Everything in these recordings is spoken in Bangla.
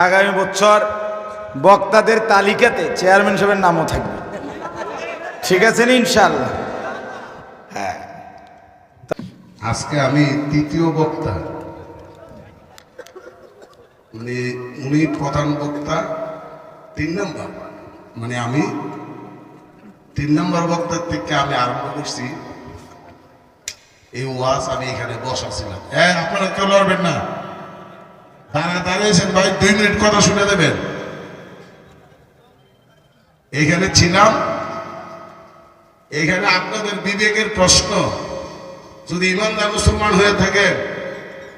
আগামী বছর বক্তাদের তালিকাতে চেয়ারম্যান সাহেবের নামও থাকবে। ঠিক আছে ইনশাল্লাহ আজকে আমি তৃতীয় বক্তা। মানে উনি প্রধান বক্তা, তিন নম্বর। মানে আমি তিন নম্বর বক্তার থেকে আমি আরম্ভ করছি। এই ওয়াজ আমি এখানে বসা ছিলাম হ্যাঁ আপনারা কেউ লড়বেন না। দাঁড়া দাঁড়িয়েছেন ভাই, দুই মিনিট কথা শুনে দেবেন। এখানে ছিলাম। এখানে আপনাদের বিবেকের প্রশ্ন, যদি ইমানদার মুসলমান হয়ে থাকে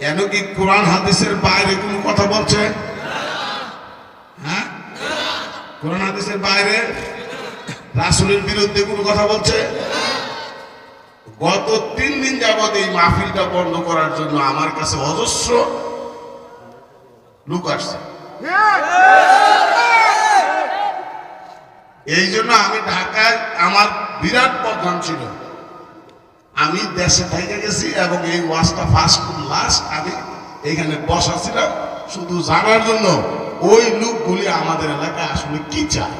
কেন কি কোরআন হাদিসের বাইরে কোনো কথা বলছে? হ্যাঁ? কোরআন হাদিসের বাইরে রাসুলের বিরুদ্ধে কোনো কথা বলছে? গত তিন দিন যাবৎ এই মাহফিলটা বন্ধ করার জন্য আমার কাছে অজস্র লোক আসছে। এই জন্য আমি ঢাকায় আমার বিরাট প্রোগ্রাম ছিল। আমি দেশে থেকে গেছি এবং এই ওয়াজটা ফার্স্ট লাস্ট আমি এখানে বসা ছিলাম শুধু জানার জন্য ওই লোকগুলি আমাদের এলাকায় আসলে কি চায়?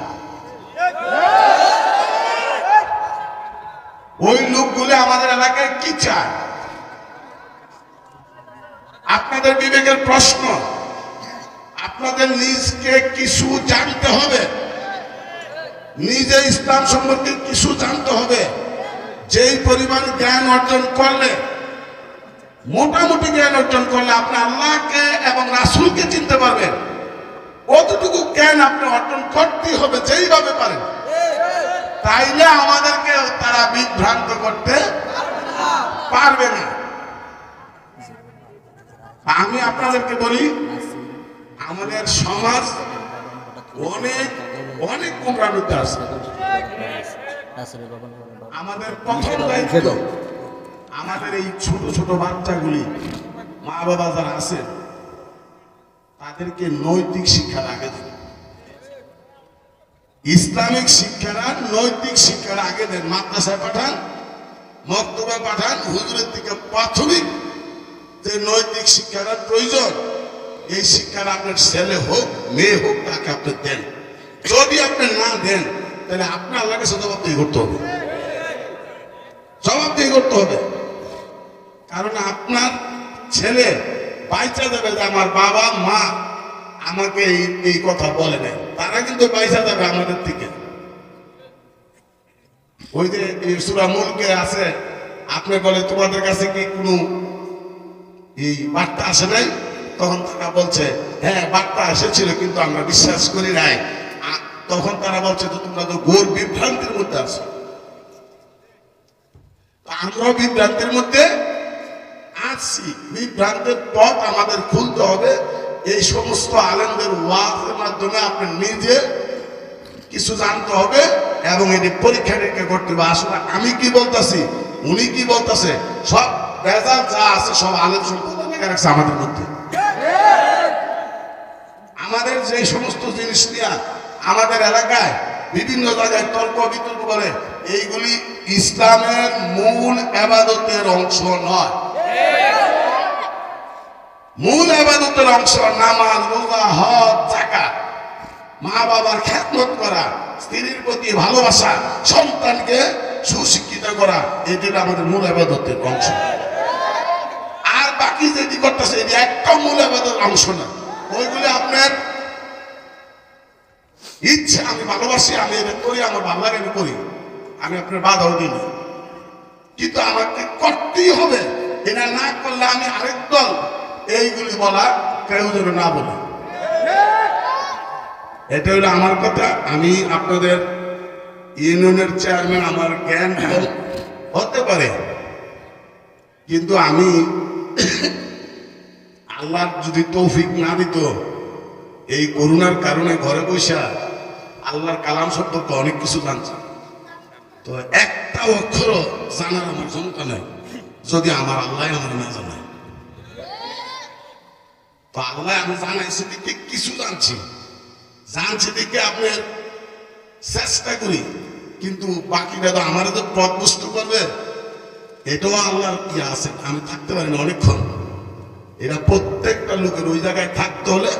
ওই লোকগুলি আমাদের এলাকায় কি চায়? আপনাদের বিবেকের প্রশ্ন। আপনাদের নিজকে কিছু জানতে হবে। নিজে ইসলাম সম্পর্কে কিছু জানতে হবে। যেই পরিমাণ জ্ঞান অর্জন করলে, মোটামুটি জ্ঞান অর্জন করলে আপনি আল্লাহকে এবং রাসুলকে চিনতে পারবেন। কতটুকু জ্ঞান আপনি অর্জন করতেই হবে, যেইভাবে পারেন। তাইলে আমাদেরকে তারা বিভ্রান্ত করতে পারবে না। আমি আপনাদেরকে বলি আমাদের সমাজ অনেক অনেক কোমরানিতে আছে। আমাদের প্রথম দায়িত্ব আমাদের এই ছোট ছোট বাচ্চাগুলি মা বাবা যারা আছে, তাদেরকে নৈতিক শিক্ষার আগে দেন। ইসলামিক শিক্ষারা নৈতিক শিক্ষার আগে দেন। মাদ্রাসায় পাঠান, মক্তবে পাঠান, হুজুরের থেকে প্রাথমিক যে নৈতিক শিক্ষার প্রয়োজন এই শিক্ষাটা আপনার ছেলে হোক, মেয়ে হোক, তাকে আপনি দেন। যদি আপনি না দেন, তাহলে আপনার আল্লাহর কাছে করতে হবে। জবাবদিহি করতে হবে। কারণ আপনার ছেলে বাইচা যাবে যে আমার বাবা, মা আমাকে এই কথা বলে নাই। তারা কিন্তু বাইচা যাবে আমাদের থেকে। ওই যে সুরা মুলকে আছে, আপনি বলে তোমাদের কাছে কি কোনো এই বার্তা আসে নাই? তখন তারা বলছে হ্যাঁ বার্তা এসেছিল, কিন্তু আমরা বিশ্বাস করি নাই। তখন তারা বলছে যে তোমরা তো ঘোর বিভ্রান্তির মধ্যে আছো। তো আমরাও বিভ্রান্তির মধ্যে আছি। বিভ্রান্তের পথ আমাদের খুলতে হবে। এই সমস্ত আলেমদের ওয়াজের মাধ্যমে আপনি নিজে কিছু জানতে হবে এবং এটি পরীক্ষা নিরীক্ষা করতে হবে। আসলে আমি কি বলতেছি, উনি কি বলতেছে, সব রেজাল্ট যা আছে সব আলেম সম্প্রদায় আমাদের মধ্যে। যে সমস্ত জিনিস নিয়ে আমাদের এলাকায় বিভিন্ন জায়গায় তর্ক বিতর্ক করে এইগুলি ইসলামের মূল আবাদতের অংশ নয়। মূল আবাদতের অংশ নামাজ, রোজা, হজ জাকাত মা বাবার খ্যাতমত করা, স্ত্রীর প্রতি ভালোবাসা, সন্তানকে সুশিক্ষিত করা এটি আমাদের মূল আবাদতের অংশ। আর বাকি যেটি করতেছে এটি একটা মূল আবাদতের অংশ না। ওইগুলি আপনার ইচ্ছে, আমি ভালোবাসি, আমি এটা করি, আমার ভালো লাগে, আমি করি। আমি আপনার বাধাও দিই। কিন্তু আমাকে করতেই হবে। এটা না করলে আমি আরেক দল এইগুলি বলা কেউ যেন না বলে। এটা হলো আমার কথা। আমি আপনাদের ইউনিয়নের চেয়ারম্যান, আমার জ্ঞান হতে পারে। কিন্তু আমি আল্লাহ যদি তৌফিক না দিত, এই করোনার কারণে ঘরে বসা আল্লাহর কালাম সম্পর্কে অনেক কিছু জানছি। তো একটা অক্ষর জানার আমার ক্ষমতা নেই, যদি আমার আল্লাহ আমার না জানায়। তো আল্লাহ আমি জানাইছি দিকে কিছু জানছি। জানছি দিকে আপনার চেষ্টা করি, কিন্তু বাকিটা তো আমার তো পথ বুঝতে করবে। এটাও আল্লাহর কি আছে, আমি থাকতে পারি না অনেকক্ষণ। এরা প্রত্যেকটা লোকের ওই জায়গায় থাকতে হলে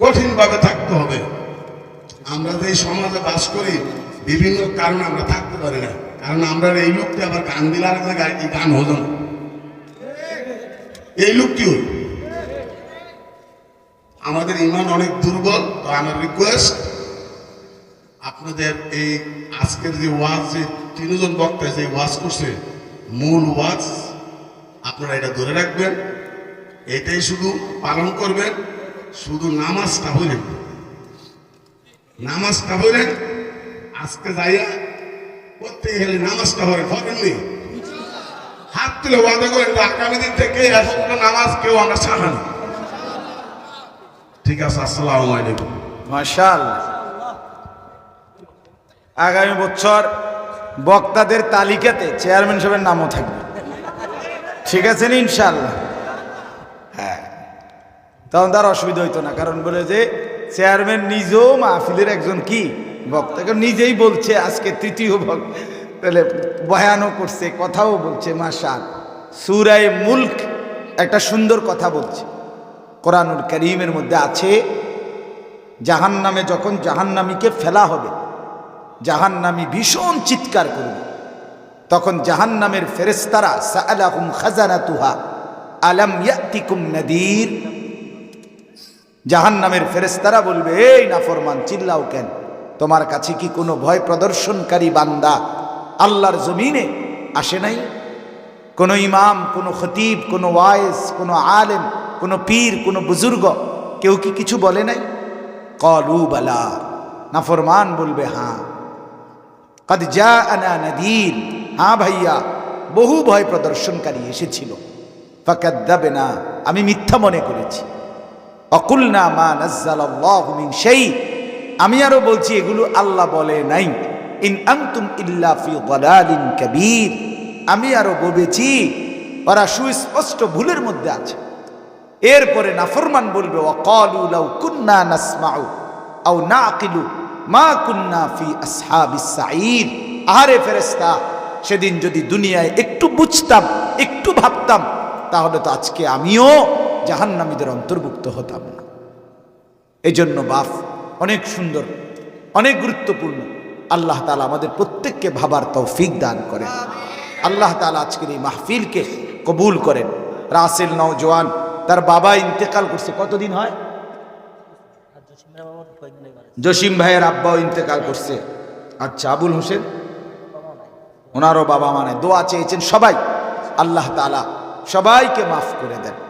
কঠিনভাবে থাকতে হবে। আমরা যে সমাজে বাস করি, বিভিন্ন কারণে আমরা থাকতে পারি না। কারণ আমরা এই লোকটি আবার গান দিলে আর গান হলো না। এই লোকটি আমাদের ইমান অনেক দুর্বল, তো আমার রিকোয়েস্ট আপনাদের এই আজকের যে ওয়াজ, যে তিনজন বক্তা যে ওয়াজ করছে, মূল ওয়াজ, আপনারা এটা ধরে রাখবেন। এটাই শুধু পালন করবেন, শুধু নামাজটা হইলেন নামাজটা হইলেন আজকে যাইয়া প্রত্যেকে খালি নামাজটা হলেন হবেননি হাত তুলে ওয়াদা করেন আগামী দিন থেকে এতগুলো নামাজ কেউ আমরা ছাড়ানি ঠিক আছে, আসসালামু আলাইকুম। মাশাল। আগামী বছর বক্তাদের তালিকাতে চেয়ারম্যান সাহেবের নামও থাকবে। ঠিক আছে ইনশাল্লাহ। হ্যাঁ। তখন তার অসুবিধা হইতো না, কারণ বলে যে চেয়ারম্যান নিজেও মাহফিলের একজন কি? বক্তা কারণ নিজেই বলছে, আজকে তৃতীয় ভক্ত। তাহলে বয়ানও করছে, কথাও বলছে মাশাল সুরায় মুল্ক একটা সুন্দর কথা বলছে। কোরআনুল করিমের মধ্যে আছে জাহান নামে যখন জাহান্নামীকে ফেলা হবে, জাহান্নামী ভীষণ চিৎকার করবে। তখন জাহান্নামের ফেরেস্তারা সালাহুম খাজানাতুহা, আলাম ইয়াতিকুম নদীর জাহান্নামের ফেরেস্তারা বলবে, এই নাফরমান, চিল্লাও কেন? তোমার কাছে কি কোনো ভয় প্রদর্শনকারী বান্দা আল্লাহর জমিনে আসে নাই? কোনো ইমাম, কোনো খতিব, কোনো ওয়ায়েস, কোনো আলেম, কোনো পীর, কোনো বুজুর্গ কেউ কি কিছু বলে নাই? কলু, বালা। নাফরমান বলবে হ্যাঁ। কদ যা আনা নদীর। হ্যাঁ ভাইয়া, বহু ভয় প্রদর্শনকারী এসেছিল। ফাকাদ্দাবে না আমি মিথ্যা মনে করেছি। অকুল না মা নাজ্জালাল্লাহু মিন সেই আমি আরও বলছি, এগুলো আল্লাহ বলে নাই। ইন আনতুম ইল্লা ফি দালালিন কাবীর। আমি আরও বলেছি, ওরা সুস্পষ্ট ভুলের মধ্যে আছে। এরপরে নাফরমান বলবে, ওয়াকালু লাউ কুন্না নাসমাউ, আও নাকিলু মা কুন্না ফি আসহাবিস সাঈর আহারে ফেরেশতা, সেদিন যদি দুনিয়ায় একটু বুঝতাম, একটু ভাবতাম, তাহলে তো আজকে আমিও জাহান্নামীদের অন্তর্ভুক্ত হতাম না। এই জন্য বাফ অনেক সুন্দর, অনেক গুরুত্বপূর্ণ। আল্লাহ তালা আমাদের প্রত্যেককে ভাবার তৌফিক দান করেন। আল্লাহ তালা আজকের এই মাহফিলকে কবুল করেন। রাসেল নওজোয়ান তার বাবা ইন্তেকাল করছে, কতদিন হয়? জসিম ভাইয়ের আব্বাও ইন্তেকাল করছে। আচ্ছা আবুল হোসেন? ওনারও বাবা মানে দোয়া চেয়েছেন সবাই। আল্লাহ তালা সবাইকে মাফ করে দেন।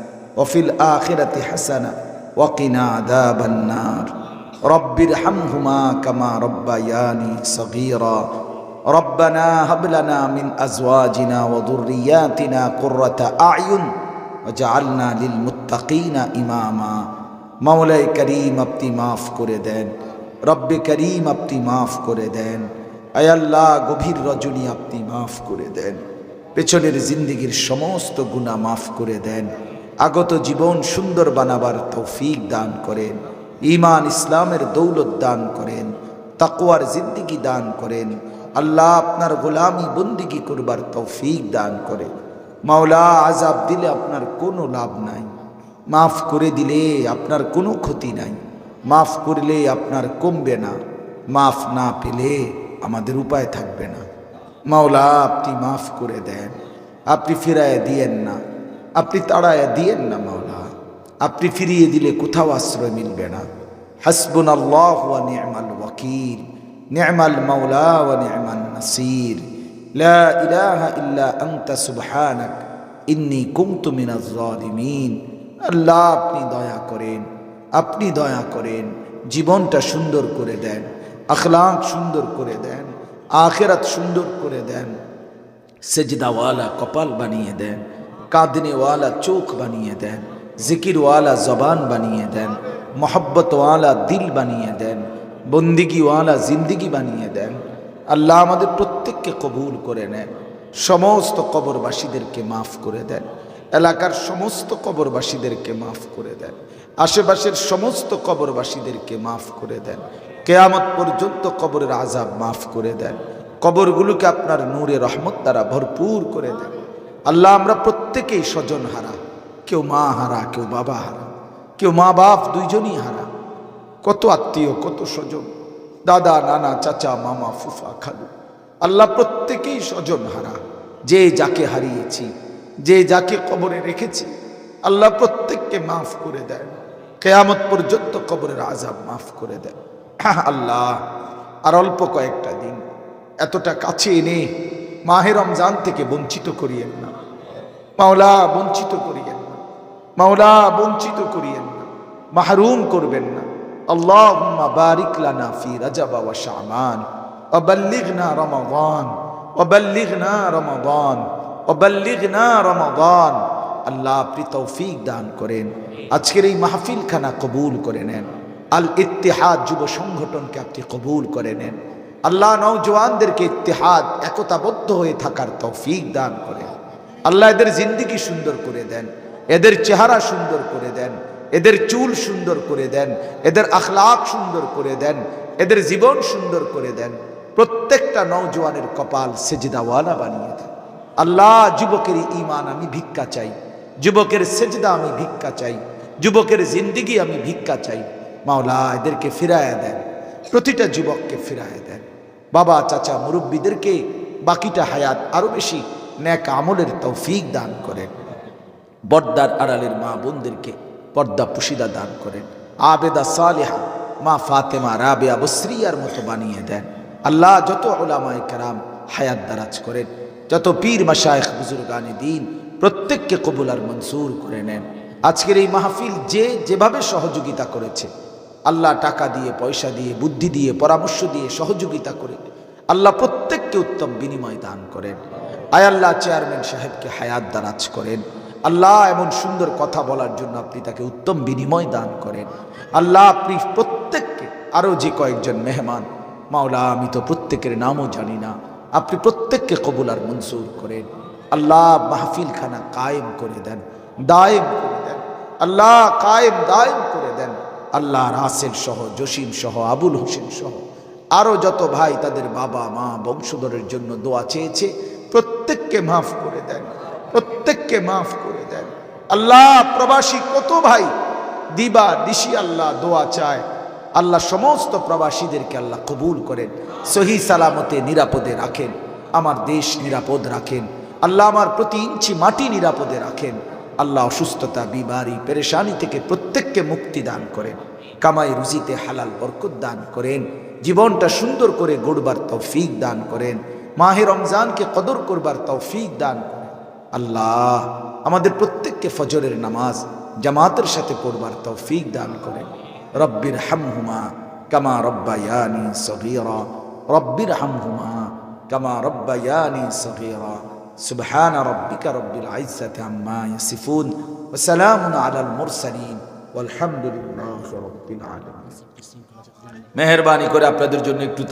وفي الآخرة حسنة وقنا عذاب النار رب ارحمهما كما ربياني صغيرا ربنا هب لنا من أزواجنا وذرياتنا قرة أعين وجعلنا للمتقين إماما مولاي كريم আপনি মাফ করে দেন রব্বে করিম আপনি মাফ করে দেন আয়াল্লাহ গভীর রজনী আপনি মাফ করে দেন পেছনের জিন্দিগির সমস্ত গুণা মাফ করে দেন আগত জীবন সুন্দর বানাবার তৌফিক দান করেন। ইমান ইসলামের দৌলত দান করেন। তাকুয়ার জিন্দিগি দান করেন। আল্লাহ আপনার গোলামি বন্দিগি করবার তৌফিক দান করে। মাওলা আজাব দিলে আপনার কোনো লাভ নাই। মাফ করে দিলে আপনার কোনো ক্ষতি নাই। মাফ করলে আপনার কমবে না। মাফ না পেলে আমাদের উপায় থাকবে না। মাওলা, আপনি মাফ করে দেন। আপনি ফিরায় দিয়েন না। আপনি তাড়ায় দিয়েন না, মাওলা। আপনি ফিরিয়ে দিলে কোথাও আশ্রয় মিলবে না। হাসবুন আল্লাহ নিয়মাল ওয়াকিল। নিয়মাল মাওলা ওয়া নিয়মাল নাসির। লা ইলাহা ইল্লা আনতা সুবহানাক। ইন্নি কুনতু মিনাজ জালিমিন আল্লাহ, আপনি দয়া করেন। আপনি দয়া করেন। জীবনটা সুন্দর করে দেন। আখলাক সুন্দর করে দেন। আখেরাত সুন্দর করে দেন। সেজদাওয়ালা কপাল বানিয়ে দেন। কাঁদনেওয়ালা চোখ বানিয়ে দেন, জিকিরওয়ালা জবান বানিয়ে দেন, মহব্বতওয়ালা দিল বানিয়ে দেন, বন্দিগিওয়ালা জিন্দিগি বানিয়ে দেন। আল্লাহ আমাদের প্রত্যেককে কবুল করে নেন, সমস্ত কবরবাসীদেরকে মাফ করে দেন, এলাকার সমস্ত কবরবাসীদেরকে মাফ করে দেন, আশেপাশের সমস্ত কবরবাসীদেরকে মাফ করে দেন, কেয়ামত পর্যন্ত কবরের আজাব মাফ করে দেন, কবরগুলোকে আপনার নূরে রহমত দ্বারা ভরপুর করে দেন। আল্লাহ আমরা প্রত্যেকেই স্বজন হারা। কেউ মা হারা, কেউ বাবা হারা। কেউ মা বাপ দুইজনই হারা। কত আত্মীয়, কত স্বজন। দাদা, নানা, চাচা, মামা, ফুফা, খালু। আল্লাহ প্রত্যেকেই স্বজন হারা। যে যাকে হারিয়েছি, যে যাকে কবরে রেখেছি, আল্লাহ প্রত্যেককে মাফ করে দেন। কেয়ামত পর্যন্ত কবরের আজাব মাফ করে দেন। আল্লাহ, আর অল্প কয়েকটা দিন। এতটা কাছে এনে মাহে রমজান থেকে বঞ্চিত করিয়েন না। মাওলা, বঞ্চিত করিয়েন না। মাওলা, বঞ্চিত করিয়েন না। মাহরুম করবেন না। আল্লাহুম্মা বারিক লানা ফি রাজাব ওয়া শাবান ওয়া বাল্লিগনা রমাদান, ওয়া বাল্লিগনা রমাদান, ওয়া বাল্লিগনা রমাদান। আল্লাহ আপনি তৌফিক দান করেন। আজকের এই মাহফিল খানা কবুল করে নেন। আল ইত্তেহাদ যুব সংগঠনকে আপনি কবুল করে নেন। আল্লাহ নৌজওয়ানদেরকে ইত্তেহাদ, একতাবদ্ধ হয়ে থাকার তৌফিক দান করে। আল্লাহ এদের জিন্দিগি সুন্দর করে দেন, এদের চেহারা সুন্দর করে দেন, এদের চুল সুন্দর করে দেন, এদের আখলাক সুন্দর করে দেন, এদের জীবন সুন্দর করে দেন। প্রত্যেকটা নৌজওয়ানের কপাল সেজদাওয়ালা বানিয়ে দেন। আল্লাহ যুবকের ইমান আমি ভিক্ষা চাই, যুবকের সেজদা আমি ভিক্ষা চাই, যুবকের জিন্দিগি আমি ভিক্ষা চাই। মাওলা এদেরকে ফিরায়া দেন, প্রতিটা যুবককে ফিরায়া দেন। বাবা, চাচা, মুরব্বীদেরকে বাকিটা হায়াত আরও বেশি ন্যাক আমলের তৌফিক দান করেন। বর্দার আড়ালের মা বোনদেরকে পর্দা পুশিদা দান করেন। আবেদা সালেহা মা ফাতেমা, রাবেয়া, বসরিয়ার মতো বানিয়ে দেন। আল্লাহ যত ওলামায় কারাম হায়াত দারাজ করেন, যত পীর মাসায়েখ বুজুর্গানি দিন প্রত্যেককে কবুল আর মনসুর করে নেন। আজকের এই মাহফিল যে যেভাবে সহযোগিতা করেছে আল্লাহ টাকা দিয়ে, পয়সা দিয়ে, বুদ্ধি দিয়ে, পরামর্শ দিয়ে সহযোগিতা করে আল্লাহ প্রত্যেককে উত্তম বিনিময় দান করেন। আয় আল্লাহ চেয়ারম্যান সাহেবকে হায়াত দারাজ করেন। আল্লাহ এমন সুন্দর কথা বলার জন্য আপনি তাকে উত্তম বিনিময় দান করেন। আল্লাহ আপনি প্রত্যেককে আরও যে কয়েকজন মেহমান, মাওলা আমি তো প্রত্যেকের নামও জানি না, আপনি প্রত্যেককে কবুল আর মনসুর করেন। আল্লাহ মাহফিল খানা কায়েম করে দেন, দায়েম করে দেন। আল্লাহ কায়েম, দায়েম করে দেন। আল্লাহ রাসেল সহ, জসিম সহ, আবুল হোসেন সহ আরও যত ভাই তাদের বাবা, মা, বংশধরের জন্য দোয়া চেয়েছে, প্রত্যেককে মাফ করে দেন, প্রত্যেককে মাফ করে দেন। আল্লাহ প্রবাসী কত ভাই, দিবা দিশি আল্লাহ দোয়া চায়। আল্লাহ সমস্ত প্রবাসীদেরকে আল্লাহ কবুল করেন, সহি সালামতে নিরাপদে রাখেন, আমার দেশ নিরাপদ রাখেন, আল্লাহ আমার প্রতি ইঞ্চি মাটি নিরাপদে রাখেন। আল্লাহ অসুস্থতা, বিমারি, পেরেশানি থেকে প্রত্যেককে মুক্তি দান করেন, কামাই রুজিতে হালাল বরকত দান করেন, জীবনটা সুন্দর করে গড়বার তৌফিক দান করেন, মাহে রমজানকে কদর করবার তৌফিক দান করেন। আল্লাহ আমাদের প্রত্যেককে ফজরের নামাজ, জামাতের সাথে পড়বার তৌফিক দান করেন। রব্বির হামহুমা কামা রব্বায়ানি সগীরা, রব্বির হামহুমা কামা রব্বায়ানি সগীরা। سبحان ربك رب العزة عما يصفون وسلام على المرسلين والحمد لله رب العالمين মেহরবানি করে আপনাদের জন্য একটু